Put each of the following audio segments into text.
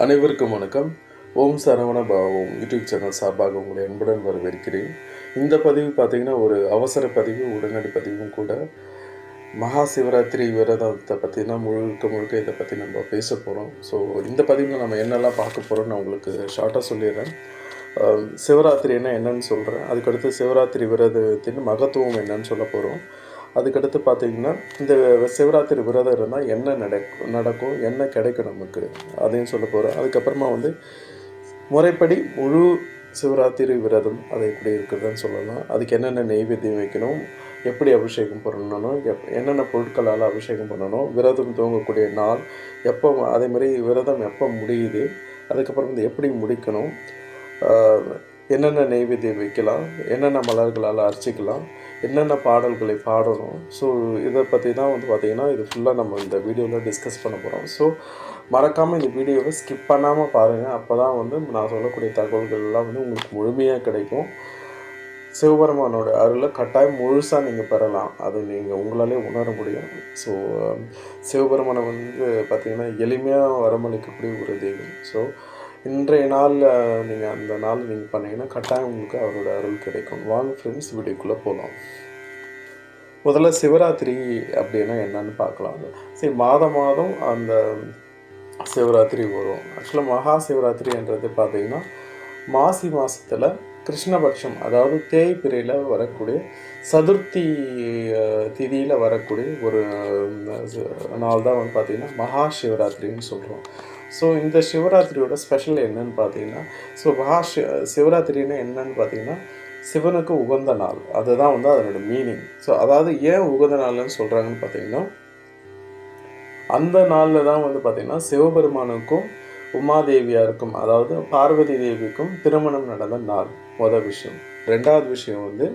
அனைவருக்கும் வணக்கம். ஓம் சரவண பாவம் யூடியூப் சேனல் சார்பாக உங்களை அன்புடன் வரவேற்கிறேன். இந்த பதிவு பார்த்தீங்கன்னா ஒரு அவசர பதிவு உடனடி பதிவும் கூட. மகா சிவராத்திரி விரதத்தை பற்றினா முழுக்க முழுக்க இதை பற்றி நம்ம பேச போகிறோம் ஸோ இந்த பதிவில் நம்ம என்னெல்லாம் பார்க்க போகிறோம்னு நான் உங்களுக்கு ஷார்ட்டாக சொல்லிடுறேன். அஹ் சிவராத்திரினா என்னன்னு சொல்கிறேன் அதுக்கடுத்து சிவராத்திரி விரதத்தின் மகத்துவம் என்னன்னு சொல்ல போகிறோம் அதுக்கடுத்து பார்த்தீங்கன்னா இந்த சிவராத்திரி விரதம் இருந்தால் என்ன நடக்கும் நடக்கும் என்ன கிடைக்கும் நமக்கு? அதையும் சொல்ல போகிறோம் அதுக்கப்புறமா வந்து முறைப்படி முழு சிவராத்திரி விரதம் அது எப்படி இருக்குதுன்னு சொல்லலாம். அதுக்கு என்னென்ன நெய்வேத்தியம் வைக்கணும் எப்படி அபிஷேகம் பண்ணணும் எப் என்னென்ன பொருட்களால் அபிஷேகம் பண்ணணும் விரதம் துவங்கக்கூடிய நாள் எப்போ அதே மாதிரி விரதம் எப்போ முடியுது அதுக்கப்புறம் வந்து எப்படி முடிக்கணும் என்னென்ன நெய்வேத்தியம் வைக்கலாம் என்னென்ன மலர்களால் அர்ச்சிக்கலாம் என்னென்ன பாடல்களை பாடணும். ஸோ இதை பற்றி தான் வந்து பார்த்திங்கன்னா இது ஃபுல்லாக நம்ம இந்த வீடியோவில் டிஸ்கஸ் பண்ண போகிறோம் ஸோ மறக்காமல் இந்த வீடியோவை ஸ்கிப் பண்ணாமல் பாருங்கள் அப்போ தான் வந்து நான் சொல்லக்கூடிய தகவல்கள்லாம் வந்து உங்களுக்கு முழுமையாக கிடைக்கும். சிவபெருமானோட அருளை கட்டாயம் முழுசாக நீங்கள் பெறலாம். அது நீங்கள் உங்களாலே உணர முடியும். ஸோ சிவபெருமானை வந்து பார்த்திங்கன்னா எளிமையாக வரமளிக்கக்கூடிய ஒரு தெய்வம் ஸோ இன்றைய நாளில் நீங்கள் அந்த நாள் நீங்கள் பண்ணீங்கன்னா கட்டாயம் உங்களுக்கு அவரோட அருள் கிடைக்கும். வாங்க ஃப்ரெண்ட்ஸ் வீடியோக்குள்ளே போகலாம் முதல்ல சிவராத்திரி அப்படின்னா என்னன்னு பார்க்கலாம். சரி மாதம் மாதம் அந்த சிவராத்திரி வரும். ஆக்சுவலாக மகா சிவராத்திரின்றது பார்த்திங்கன்னா மாசி மாதத்தில் கிருஷ்ணபட்சம் அதாவது தேய்பிரையில் வரக்கூடிய சதுர்த்தி திதியில் வரக்கூடிய ஒரு நாள் தான் வந்து பார்த்திங்கன்னா மகா சிவராத்திரின்னு சொல்கிறோம் ஸோ இந்த சிவராத்திரியோட ஸ்பெஷல் என்னன்னு பார்த்தீங்கன்னா ஸோ மகா சிவராத்திரின்னா என்னன்னு பார்த்தீங்கன்னா சிவனுக்கு உகந்த நாள். அதுதான் வந்து அதனோட மீனிங் ஸோ அதாவது ஏன் உகந்த நாள்னு சொல்கிறாங்கன்னு பார்த்தீங்கன்னா அந்த நாளில் தான் வந்து பார்த்திங்கன்னா சிவபெருமானுக்கும் உமாதேவியாருக்கும் அதாவது பார்வதி தேவிக்கும் திருமணம் நடந்த நாள். மொதல் விஷயம். ரெண்டாவது விஷயம் வந்து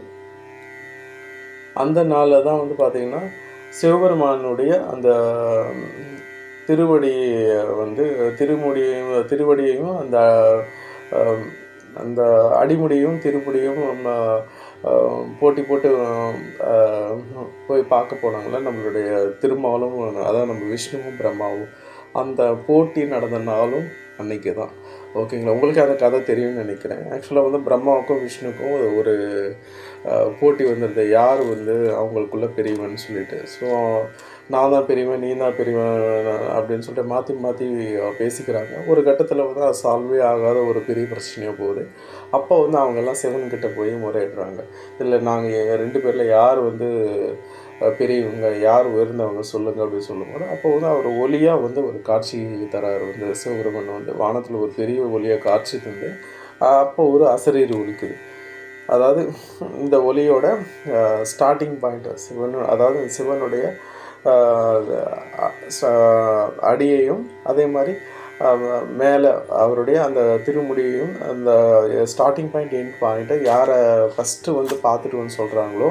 அந்த நாளில் தான் வந்து பார்த்திங்கன்னா சிவபெருமானுடைய அந்த திருவடியை வந்து திருமுடியையும் திருவடியையும் அந்த அந்த அடிமுடியும் திருமுடியும் நம்ம போட்டி போட்டு போய் பார்க்க போனாங்களே நம்மளுடைய திருமாலும் அதான் நம்ம விஷ்ணுவும் பிரம்மாவும். அந்த போட்டி நடந்த நாளும் அன்னைக்கு தான் ஓகேங்களா? உங்களுக்கு அந்த கதை தெரியும்னு நினைக்கிறேன். ஆக்சுவலாக வந்து பிரம்மாவுக்கும் விஷ்ணுக்கும் ஒரு- போட்டி வந்திருந்த யார் வந்து அவங்களுக்குள்ள பெரியவன் சொல்லிட்டு. ஸோ நான் தான் பெரியவன் நீ தான் பெரியவன் அப்படின்னு சொல்லிட்டு மாற்றி மாற்றி பேசிக்கிறாங்க. ஒரு கட்டத்தில் வந்து அது சால்வே ஆகாத ஒரு பெரிய பிரச்சனையாக போகுது. அப்போ வந்து அவங்கெல்லாம் சிவன்கிட்ட போய் முறையிடுறாங்க. இல்லை நாங்கள் ரெண்டு பேரில் யார் வந்து பெரியவங்க யார் உயர்ந்தவங்க சொல்லுங்க அப்படின்னு சொல்லும்போது அப்போ வந்து அவர் ஒளியாக வந்து ஒரு காட்சி தரார். வந்து சிவபெருமன் வந்து வானத்தில் ஒரு பெரிய ஒளியாக காட்சி தந்து அப்போ ஒரு அசரீர் ஒலிக்குது. அதாவது இந்த ஒளியோட ஸ்டார்டிங் பாயிண்ட் சிவன் அதாவது சிவனுடைய அடியையும் அதே மாதிரி மேலே அவருடைய அந்த திருமுடியையும் அந்த ஸ்டார்டிங் பாயிண்ட் எண்ட் பாயிண்ட்டை யாரை ஃபஸ்ட்டு வந்து பார்த்துட்டு வந்து சொல்கிறாங்களோ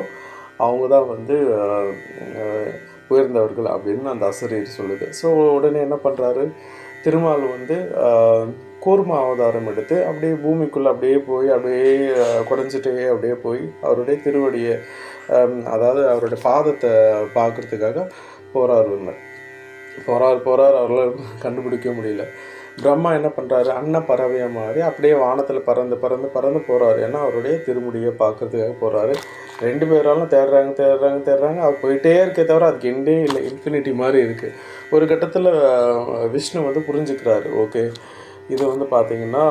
அவங்க தான் வந்து உயர்ந்தவர்கள் அப்படின்னு அந்த அசரீர் சொல்லுது. ஸோ உடனே என்ன பண்ணுறாரு திருமால் வந்து கூர்ம அவதாரம் எடுத்து அப்படியே பூமிக்குள்ளே அப்படியே போய் அப்படியே அஹ், குடைஞ்சிட்டே அப்படியே போய் அவருடைய திருவடியை அதாவது அவருடைய பாதத்தை பார்க்குறதுக்காக போகிறார் உள்ள போகிறார் போகிறார் அவரால் கண்டுபிடிக்க முடியல. பிரம்மா என்ன பண்ணுறாரு அன்ன பறவையை மாதிரி அப்படியே வானத்தில் பறந்து பறந்து பறந்து போகிறாரு ஏன்னா அவருடைய திருமுடியை பார்க்கறதுக்காக போகிறாரு ரெண்டு பேராலும் தேடுறாங்க தேடுறாங்க தேடுறாங்க. அவள் போயிட்டே இருக்கே தவிர அதுக்கு எண்டே இல்லை. இன்ஃபினிட்டி மாதிரி இருக்குது ஒரு கட்டத்தில் விஷ்ணு வந்து புரிஞ்சுக்கிறாரு. ஓகே இது வந்து பார்த்தீங்கன்னா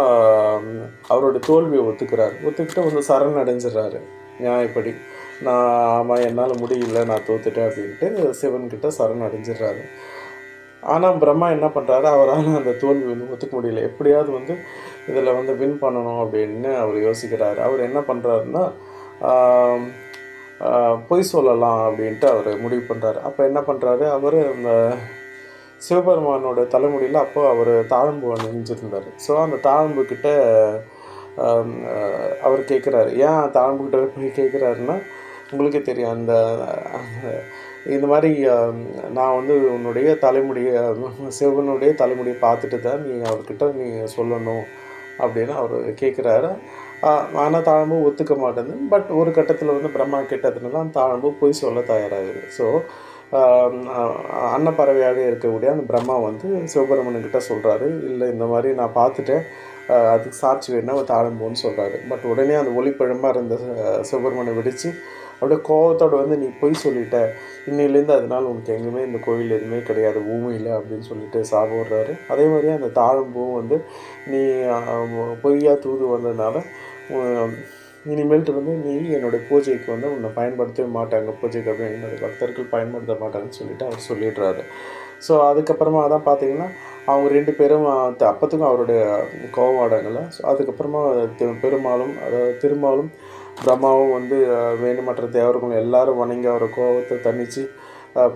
அவரோட தோல்வியை ஒத்துக்கிறாரு. ஒத்துக்கிட்டு வந்து சரண் அடைஞ்சிடுறாரு. நியாயப்படி. நான் ஆமாம் என்னால் முடியல நான் தோத்துட்டேன் அப்படின்ட்டு சிவன்கிட்ட சரண் அடைஞ்சிடுறாரு. ஆனால் பிரம்மா என்ன பண்ணுறாரு அவரால் அந்த தோல்வி வந்து ஒத்துக்க முடியல. எப்படியாவது வந்து இதில் வந்து வின் பண்ணணும் அப்படின்னு அவர் யோசிக்கிறாரு. அவர் என்ன பண்ணுறாருன்னா பொய் சொல்லலாம் அப்படின்ட்டு அவர் முடிவு பண்ணுறாரு அப்போ என்ன பண்ணுறாரு அவர் அந்த சிவபெருமானோட தலைமுடியில் அப்போ அவர் தாழம்பு அணிஞ்சிருந்தார் ஸோ அந்த தாழம்புக்கிட்ட அவர் கேட்குறாரு ஏன் தாழம்புக்கிட்ட போய் கேட்குறாருன்னா உங்களுக்கே தெரியும். அந்த இந்த மாதிரி நான் வந்து உன்னுடைய தலைமுடியை சிவனுடைய தலைமுடியை பார்த்துட்டு தான் நீ அவர்கிட்ட நீ சொல்லணும் அப்படின்னு அவர் கேட்குறாரு ஆனால் தாழம்பு ஒத்துக்க மாட்டேது பட் ஒரு கட்டத்தில் வந்து பிரம்மா கெட்டதுனால அந்த தாழம்பு பொய் சொல்ல தயாராகுது. ஸோ அன்னப்பறவையாக இருக்கக்கூடிய அந்த பிரம்மா வந்து சிவபெருமனுக்கிட்ட சொல்கிறாரு இல்லை இந்த மாதிரி நான் பார்த்துட்டேன். அதுக்கு சாட்சி வேணா தாழம்புன்னு சொல்கிறாரு பட் உடனே அந்த ஒளிப்பழமாக இருந்த சிவபெருமனை வெடித்து அப்படியே கோபத்தோடு வந்து நீ பொய் சொல்லிட்ட. இன்னிலேருந்து அதனால உனக்கு எங்கேயுமே இந்த கோயில் எதுவுமே கிடையாது. ஊமையில் அப்படின்னு சொல்லிட்டு சாப்பிட்றாரு அதே மாதிரி அந்த தாழம்பூவும் வந்து நீ பொய்யாக தூது வந்ததுனால இனிமேல்ட்டு வந்து நீ என்னுடைய பூஜைக்கு வந்து உன்னை பயன்படுத்தவே மாட்டாங்க பூஜைக்கு அப்படின்னு என்னுடைய பக்தர்கள் பயன்படுத்த மாட்டாங்கன்னு சொல்லிட்டு அவர் சொல்லிடுறாரு. ஸோ அதுக்கப்புறமா தான் பார்த்தீங்கன்னா அவங்க ரெண்டு பேரும் அப்போத்துக்கும் அப்பத்துக்கும் அவருடைய கோபம் ஸோ அதுக்கப்புறமா பெருமாளும் அதாவது திருமாலும் பிரம்மாவும் வந்து வேணுமற்ற வேண்டுமற்ற தேவர்களும் எல்லாரும் வணங்கி அவரை கோபத்தை தணிச்சு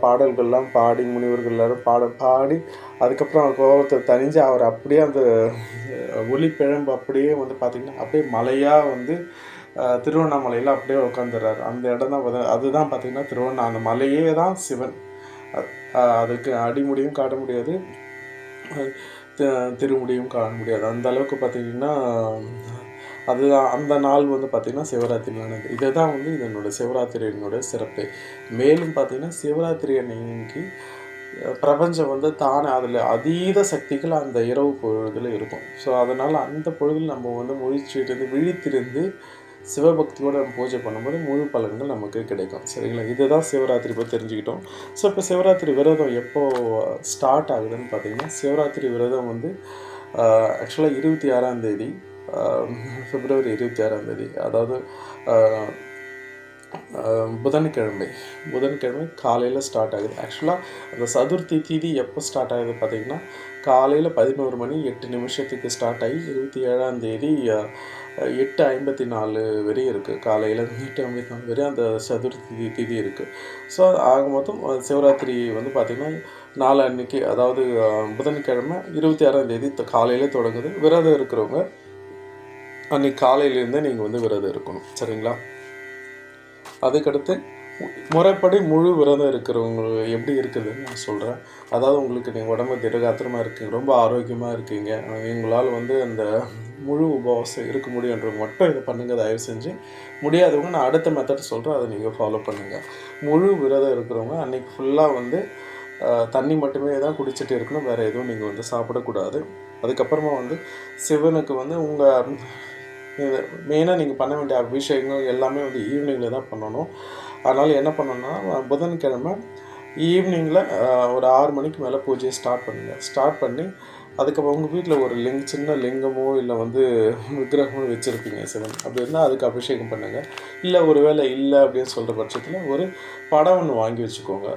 பாடல்கள்லாம் பாடி முனிவர்கள் எல்லாரும் பாட பாடி அதுக்கப்புறம் அவர் கோபத்தை தணிஞ்சு அவர் அப்படியே அந்த ஒளிப்பிழம்பு அப்படியே வந்து பார்த்திங்கன்னா அப்படியே மலையாக வந்து திருவண்ணாமலையில் அப்படியே உட்காந்துடுறாரு அந்த இடம் தான் அதுதான் பார்த்திங்கன்னா திருவண்ணா அந்த மலையே தான் சிவன். அதுக்கு அடிமுடியும் காட்ட முடியாது. திருமுடியும் காண முடியாது. அந்த அளவுக்கு பார்த்திங்கன்னா அதுதான் அந்த நாள் வந்து பார்த்திங்கன்னா சிவராத்திரி ஆனது இதை தான் வந்து இதனோட சிவராத்திரியினுடைய சிறப்பு. மேலும் பார்த்திங்கன்னா சிவராத்திரி அன்னைக்கு பிரபஞ்சம் வந்து தானே அதில் அதீத சக்திகள் அந்த இரவு பொழுதில் இருக்கும். ஸோ அதனால் அந்த பொழுதில் நம்ம வந்து முழிச்சிட்டு விழித்திருந்து சிவபக்தியோட நம்ம பூஜை பண்ணும்போது முழு பலன்கள் நமக்கு கிடைக்கும். சரிங்களா? இதுதான் சிவராத்திரி பற்றி தெரிஞ்சுக்கிட்டோம். ஸோ இப்போ சிவராத்திரி விரதம் எப்போ ஸ்டார்ட் ஆகுதுன்னு பார்த்திங்கன்னா சிவராத்திரி விரதம் வந்து ஆக்சுவலாக இருபத்தி ஆறாம் தேதி பிப்ரவரி இருபத்தி ஆறாம் தேதி. அதாவது புதன்கிழமை. புதன்கிழமை காலையில் ஸ்டார்ட் ஆகுது. ஆக்சுவலாக அந்த சதுர்த்தி தீதி எப்போ ஸ்டார்ட் ஆகுது பார்த்திங்கன்னா காலையில் பதினோரு மணி எட்டு நிமிஷத்துக்கு ஸ்டார்ட் ஆகி இருபத்தி ஏழாம் தேதி எட்டு ஐம்பத்தி நாலு வரையும் இருக்குது காலையில் எட்டு ஐம்பத்தி நாலு வரையும் அந்த சதுர்த்தி திதி இருக்குது ஸோ ஆக மொத்தம் சிவராத்திரி வந்து பார்த்திங்கன்னா நாலு அன்னைக்கு அதாவது புதன்கிழமை இருபத்தி ஆறாம் தேதி காலையில் தொடங்குது. விரதம் இருக்கிறவங்க அன்னைக்கு காலையிலேருந்தே நீங்கள் வந்து விரதம் இருக்கணும் சரிங்களா? அதுக்கடுத்து முறைப்படி முழு விரதம் இருக்கிறவங்க எப்படி இருக்குதுன்னு நான் சொல்கிறேன் அதாவது உங்களுக்கு நீங்கள் உடம்பு திடகாத்திரமாக இருக்கீங்க ரொம்ப ஆரோக்கியமாக இருக்கீங்க எங்களால் வந்து அந்த முழு உபவாசம் இருக்க முடியுன்ற மட்டும் இதை பண்ணுங்கள் தயவு செஞ்சு. முடியாதவங்க நான் அடுத்த மெத்தட் சொல்கிறேன் அதை நீங்கள் ஃபாலோ பண்ணுங்கள் முழு விரதம் இருக்கிறவங்க அன்றைக்கி ஃபுல்லாக வந்து தண்ணி மட்டுமே தான் குடிச்சிட்டு இருக்கணும் வேறு எதுவும் நீங்கள் வந்து சாப்பிடக்கூடாது. அதுக்கப்புறமா வந்து சிவனுக்கு வந்து உங்கள் இது மெயினாக நீங்கள் பண்ண வேண்டிய அபிஷேகங்கள் எல்லாமே வந்து ஈவினிங்கில் தான் பண்ணணும். அதனால் என்ன பண்ணணும்னா புதன்கிழமை ஈவினிங்கில் ஒரு ஆறு மணிக்கு மேலே பூஜையை ஸ்டார்ட் பண்ணுங்கள் ஸ்டார்ட் பண்ணி அதுக்கப்புறம் உங்கள் வீட்டில் ஒரு லிங் சின்ன லிங்கமோ இல்லை வந்து விக்கிரகமோ வச்சுருப்பீங்க சிவன். அப்படி இருந்தால் அதுக்கு அபிஷேகம் பண்ணுங்கள் இல்லை ஒரு வேளை இல்லை அப்படின்னு சொல்கிற பட்சத்தில் ஒரு படம் ஒன்று வாங்கி வச்சுக்கோங்க.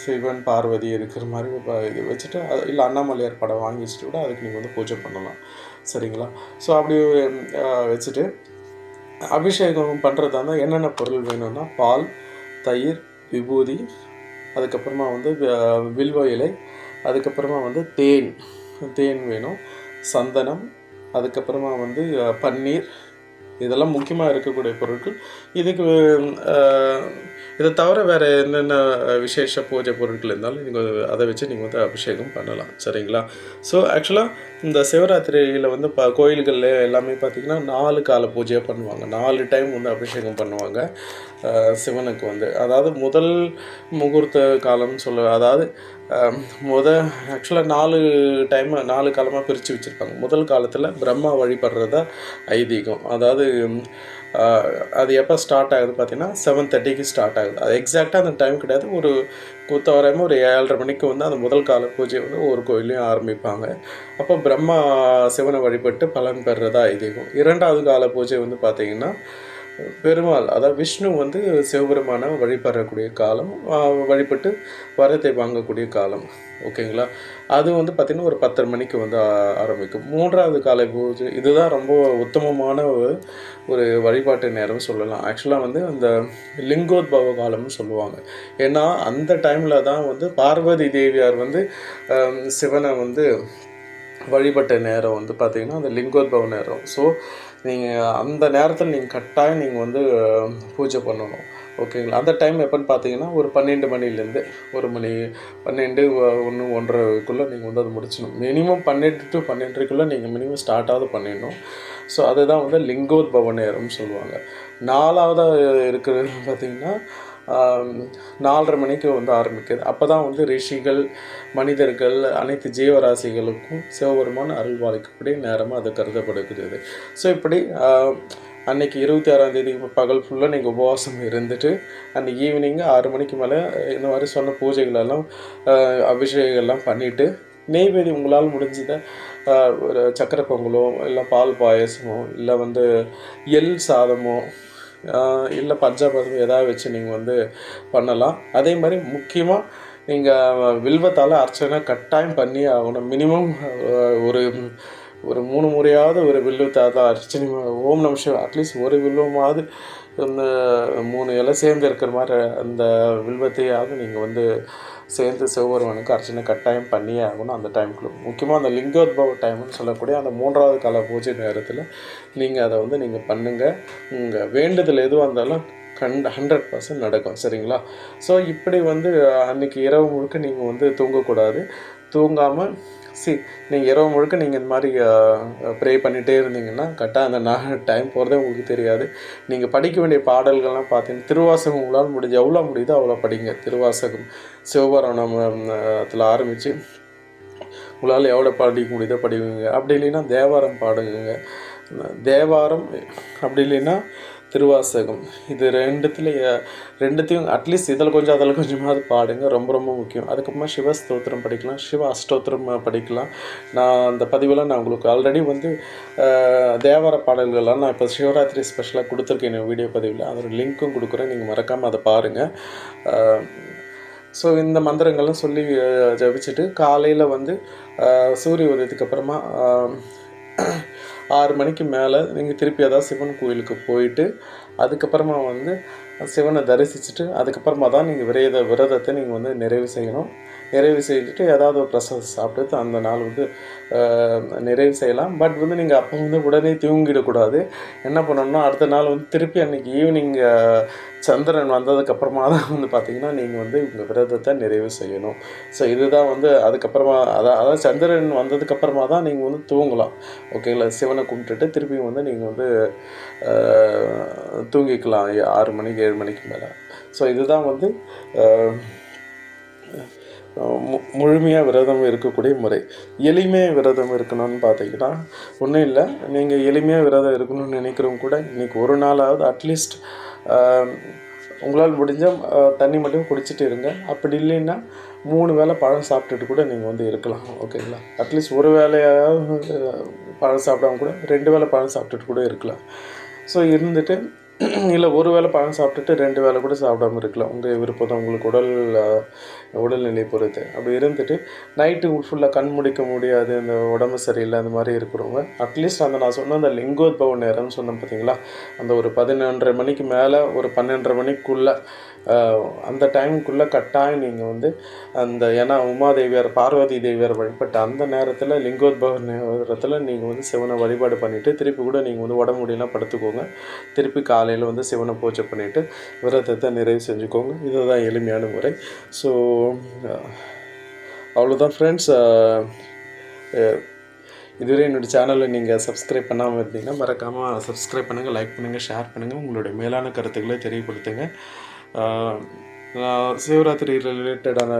சிவன் பார்வதி இருக்கிற மாதிரி இது வச்சுட்டு அது இல்லை அண்ணாமலையார் படம் வாங்கி வச்சுட்டு கூட அதுக்கு நீங்கள் வந்து பூஜை பண்ணலாம். சரிங்களா? ஸோ அப்படி வச்சுட்டு அபிஷேகம் பண்ணுறதா இருந்தால் என்னென்ன பொருள் வேணும்னா பால் தயிர் விபூதி அதுக்கப்புறமா வந்து வில்வ இலை அதுக்கப்புறமா வந்து தேன் தேன் வேணும். சந்தனம் அதுக்கப்புறமா வந்து பன்னீர் இதெல்லாம் முக்கியமாக இருக்கக்கூடிய பொருட்கள். இதுக்கு இதை தவிர வேறு என்னென்ன விசேஷ பூஜை பொருட்கள் இருந்தாலும் நீங்கள் அதை வச்சு நீங்கள் வந்து அபிஷேகம் பண்ணலாம். சரிங்களா? ஸோ ஆக்சுவலாக இந்த சிவராத்திரியில் வந்து ப கோயில்களில் எல்லாமே பார்த்திங்கன்னா நாலு கால பூஜையாக பண்ணுவாங்க. நாலு டைம் வந்து அபிஷேகம் பண்ணுவாங்க. சிவனுக்கு வந்து. அதாவது முதல் முகூர்த்த காலம்னு சொல்ல அதாவது முத ஆக்சுவலாக நாலு டைம் நாலு காலமாக பிரித்து வச்சுருப்பாங்க. முதல் காலத்தில் பிரம்மா வழிபடுறதா ஐதீகம். அதாவது அது எப்போ ஸ்டார்ட் ஆகுது பார்த்தீங்கன்னா செவன் தேர்ட்டிக்கு ஸ்டார்ட் ஆகுது. அது எக்ஸாக்டாக அந்த டைம் கிடையாது. ஒரு குத்தவரையமாக ஒரு ஏழரை மணிக்கு வந்து அந்த முதல் கால பூஜை வந்து ஒரு கோயிலையும் ஆரம்பிப்பாங்க. அப்போ பிரம்மா சிவனை வழிபட்டு பலன் பெறுறதா ஐதீகம். இரண்டாவது கால பூஜை வந்து பார்த்திங்கன்னா பெருமாள் அதாவது விஷ்ணு வந்து சிவபெருமான வழிபடக்கூடிய காலம் வழிபட்டு வரத்தை வாங்கக்கூடிய காலம். ஓகேங்களா? அது வந்து பார்த்திங்கன்னா ஒரு பத்தரை மணிக்கு வந்து ஆ- ஆரம்பிக்கும். மூன்றாவது காலை பூஜை இதுதான் ரொம்ப உத்தமமான ஒரு ஒரு வழிபாட்டு நேரம் சொல்லலாம். ஆக்சுவலாக வந்து அந்த லிங்கோத்பவ காலம்னு சொல்லுவாங்க. ஏன்னா அந்த டைமில் தான் வந்து பார்வதி தேவியார் வந்து சிவனை வந்து வழிபட்ட நேரம் வந்து பார்த்திங்கன்னா அந்த லிங்கோத்பவ நேரம். ஸோ நீங்கள் அந்த நேரத்தில் நீங்கள் கட்டாயம் நீங்கள் வந்து பூஜை பண்ணணும். ஓகேங்களா? அந்த டைம் எப்போன்னு பார்த்தீங்கன்னா ஒரு பன்னெண்டு மணிலேருந்து ஒரு மணி பன்னெண்டு ஒன்று ஒன்றரைக்குள்ளே நீங்கள் வந்து அதை முடிச்சிடணும். மினிமம் பன்னெண்டு டு பன்னெண்டரைக்குள்ளே நீங்கள் மினிமம் ஸ்டார்ட்டாவது பண்ணிடணும். ஸோ அதுதான் வந்து லிங்கோத்பவ நேரம்னு சொல்லுவாங்க. நாலாவதாக இருக்கிறது பார்த்தீங்கன்னா நாலரை மணிக்கு வந்து ஆரம்பிக்குது. அப்போ தான் வந்து ரிஷிகள் மனிதர்கள் அனைத்து ஜீவராசிகளுக்கும் சிவபெருமான் அருள் பாதிக்கக்கூடிய நேரமாக அது கருதப்படுகிறது. ஸோ இப்படி அன்றைக்கி இருபத்தி ஆறாம் தேதி பகல் ஃபுல்லாக நீங்கள் உபவாசம் இருந்துட்டு அன்றைக்கி ஈவினிங் ஆறு மணிக்கு மேலே இந்த மாதிரி சொன்ன பூஜைகளெல்லாம் அபிஷேகங்கள்லாம் பண்ணிவிட்டு நெய்வேதி உங்களால் முடிஞ்சதை ஒரு சக்கரை பொங்கலோ இல்லை பால் பாயசமோ இல்லை வந்து எள் சாதமோ இல்லை பஞ்சாபதம் ஏதாவது வச்சு நீங்கள் வந்து பண்ணலாம். அதே மாதிரி முக்கியமாக நீங்கள் வில்வத்தால் அர்ச்சனை கட்டாயம் பண்ணி ஆகணும். மினிமம் ஒரு ஒரு மூணு முறையாவது ஒரு வில்வத்தால் அர்ச்சனை ஓம் நம அட்லீஸ்ட் ஒரு வில்வமாவது இந்த மூணு இலை சேர்ந்து இருக்கிற மாதிரி அந்த வில்வத்தையாவது நீங்கள் வந்து சேர்ந்து சிவபெருமானுக்கு அர்ச்சனை கட்டாயம் பண்ணியே ஆகணும் அந்த டைமுக்குள்ள முக்கியமாக அந்த லிங்கோத்பவ டைம்னு சொல்லக்கூடிய அந்த மூன்றாவது கால பூஜை நேரத்தில் நீங்கள் அதை வந்து நீங்கள் பண்ணுங்கள் உங்கள் வேண்டுதல் எதுவாக இருந்தாலும் கண்ட ஹண்ட்ரட் பர்சன்ட் நடக்கும். சரிங்களா? ஸோ இப்படி வந்து அன்னைக்கு இரவு முழுக்க நீங்கள் வந்து தூங்கக்கூடாது. தூங்காமல் சி நீங்கள் இரவு முழுக்க நீங்கள் இந்த மாதிரி ப்ரே பண்ணிகிட்டே இருந்தீங்கன்னா கரெக்டாக அந்த நான் டைம் போகிறதே உங்களுக்கு தெரியாது. நீங்கள் படிக்க வேண்டிய பாடல்கள்லாம் பார்த்தீங்கன்னா திருவாசகம் உங்களால் முடிஞ்ச எவ்வளோ முடியுதோ அவ்வளோ படிங்க. திருவாசகம் சிவபுராணத்தில் ஆரம்பித்து உங்களால் எவ்வளோ படிக்க முடியுதோ படிவீங்க அப்படி இல்லைன்னா தேவாரம் பாடுங்க. தேவாரம் அப்படி இல்லைன்னா திருவாசகம். இது ரெண்டுத்துல ரெண்டுத்தையும் அட்லீஸ்ட் இதில் கொஞ்சம் அதில் கொஞ்சமாவது பாடுங்க. ரொம்ப ரொம்ப முக்கியம். அதுக்கப்புறமா சிவ ஸ்தோத்திரம் படிக்கலாம். சிவ அஷ்டோத்திரம் படிக்கலாம். நான் அந்த பதிவில் நான் உங்களுக்கு ஆல்ரெடி வந்து தேவார பாடல்கள்லாம் நான் இப்போ சிவராத்திரி ஸ்பெஷலாக கொடுத்துருக்கேன் என் வீடியோ பதிவில். அதோட லிங்க்கும் கொடுக்குறேன். நீங்கள் மறக்காமல் அதை பாருங்கள் ஸோ இந்த மந்திரங்கள்லாம் சொல்லி ஜபிச்சுட்டு காலையில் வந்து சூரிய உதயத்துக்கு அப்புறமா ஆறு மணிக்கு மேலே நீங்கள் திருப்பி அதாவது சிவன் கோயிலுக்கு போயிட்டு அதுக்கப்புறமா வந்து சிவனை தரிசிச்சுட்டு அதுக்கப்புறமா தான் நீங்கள் விரத விரதத்தை நீங்கள் வந்து நிறைவு செய்யணும். நிறைவு செய்துட்டு ஏதாவது ஒரு பிரசாதம் சாப்பிட்டு அந்த நாள் வந்து நிறைவு செய்யலாம். பட் வந்து நீங்கள் அப்போ வந்து உடனே தூங்கிடக்கூடாது. என்ன பண்ணணும்னா அடுத்த நாள் வந்து திருப்பி அன்னைக்கு ஈவினிங் சந்திரன் வந்ததுக்கப்புறமா தான் வந்து பார்த்திங்கன்னா நீங்கள் வந்து உங்கள் விரதத்தை நிறைவு செய்யணும். ஸோ இதுதான் வந்து அதுக்கப்புறமா அதான் அதாவது சந்திரன் வந்ததுக்கப்புறமா தான் நீங்கள் வந்து தூங்கலாம். ஓகேங்களா சிவனை கும்பிட்டுட்டு திருப்பியும் வந்து நீங்கள் வந்து தூங்கிக்கலாம். ஆறு மணிக்கு ஏழு மணிக்கு மேலே. ஸோ இதுதான் வந்து முழுமையாக விரதம் இருக்கக்கூடிய முறை. எளிமையாக விரதம் இருக்கணும்னு பார்த்தீங்கன்னா ஒன்றும் இல்லை. நீங்கள் எளிமையாக விரதம் இருக்கணும்னு நினைக்கிறவங்க கூட இன்றைக்கி ஒரு நாளாவது அட்லீஸ்ட் உங்களால் முடிஞ்ச தண்ணி மட்டும் குடிச்சிட்டு இருங்க. அப்படி இல்லைன்னா மூணு வேளை பழம் சாப்பிட்டுட்டு கூட நீங்கள் வந்து இருக்கலாம். ஓகேங்களா அட்லீஸ்ட் ஒரு வேளையாவது பழம் சாப்பிடாம கூட ரெண்டு வேளை பழம் சாப்பிட்டுட்டு கூட இருக்கலாம். ஸோ இருந்துட்டு இல்லை ஒரு வேளை பழம் சாப்பிட்டுட்டு ரெண்டு வேளை கூட சாப்பிடாம இருக்கலாம். உங்கள் விருப்பம் தான். உங்களுக்கு உடல் உடல்நிலை பொறுத்து. அப்படி இருந்துட்டு நைட்டு ஃபுல்லாக கண் முடிக்க முடியாது இந்த உடம்பு சரியில்லை அந்த மாதிரி இருக்கிறவங்க. அட்லீஸ்ட் அந்த நான் சொன்ன அந்த லிங்கோத்பவ நேரம்னு சொன்னேன் பார்த்தீங்களா? அந்த ஒரு பதினொன்றரை மணிக்கு மேலே ஒரு பன்னெண்டரை மணிக்குள்ளே அந்த டைமுக்குள்ளே கட்டாயம் நீங்கள் வந்து அந்த ஏன்னா உமாதேவியார் பார்வதி தேவியார் வழிபட்ட அந்த நேரத்தில் லிங்கோத்பவ நேரத்தில் நீங்கள் வந்து சிவனை வழிபாடு பண்ணிவிட்டு திருப்பி கூட நீங்கள் வந்து உடம்பு முடியலாம் படுத்துக்கோங்க. திருப்பி காலையில் வந்து சிவனை பூஜை பண்ணிவிட்டு விரதத்தை நிறைவு செஞ்சுக்கோங்க. இதுதான் எளிமையான முறை. ஸோ அவ்வளோதான் ஃப்ரெண்ட்ஸ் uh, uh, இதுவரை என்னோடய சேனலை நீங்கள் சப்ஸ்கிரைப் பண்ணாமல் இருந்தீங்கன்னா மறக்காமல் சப்ஸ்கிரைப் பண்ணுங்கள் லைக் பண்ணுங்கள் ஷேர் பண்ணுங்கள் உங்களுடைய மேலான கருத்துக்களை தெரியப்படுத்துங்க. Uh, நான் சிவராத்திரி ரிலேட்டடான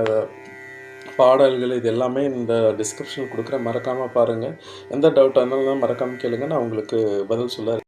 பாடல்கள் இது எல்லாமே இந்த டிஸ்கிரிப்ஷன் கொடுக்குறேன். மறக்காமல் பாருங்கள் எந்த டவுட்டாக இருந்தாலும் மறக்காமல் கேளுங்க. நான் உங்களுக்கு பதில் சொல்ல